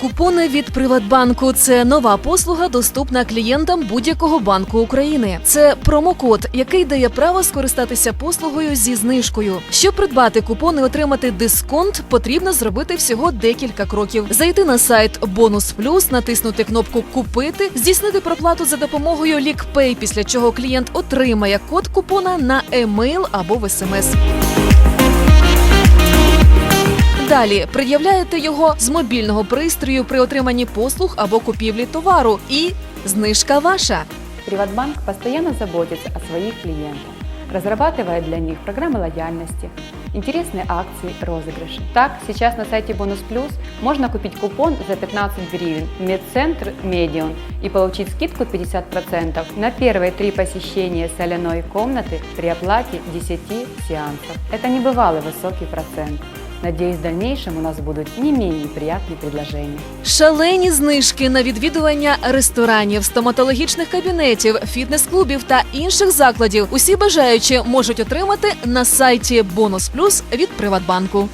Купони від Приватбанку це нова послуга, доступна клієнтам будь-якого банку України. Це промокод, який дає право скористатися послугою зі знижкою. Щоб придбати купон і отримати дисконт, потрібно зробити всього декілька кроків: зайти на сайт Бонус Плюс, натиснути кнопку Купити, здійснити проплату за допомогою LickPay, після чого клієнт отримає код купона на емейл або в смс. Далі пред'являєте його з мобільного пристрою при отриманні послуг або купівлі товару, і знижка ваша. Приватбанк постоянно заботится о своих клиентах, разрабатывая для них программы лояльности, интересные акции, розыгрыши. Так, сейчас на сайте Бонус Плюс можно купить купон за 15 гривен в медцентр Медион и получить скидку 50% на первые три посещения соляной комнаты при оплате 10 сеансов. Это небывалый высокий процент. Надеюсь, в дальнейшем у нас будут не менее приятные предложения. Шалені знижки на відвідування ресторанів, стоматологічних кабінетів, фітнес-клубів та інших закладів. Усі бажаючі можуть отримати на сайті Бонус Плюс від Приватбанку.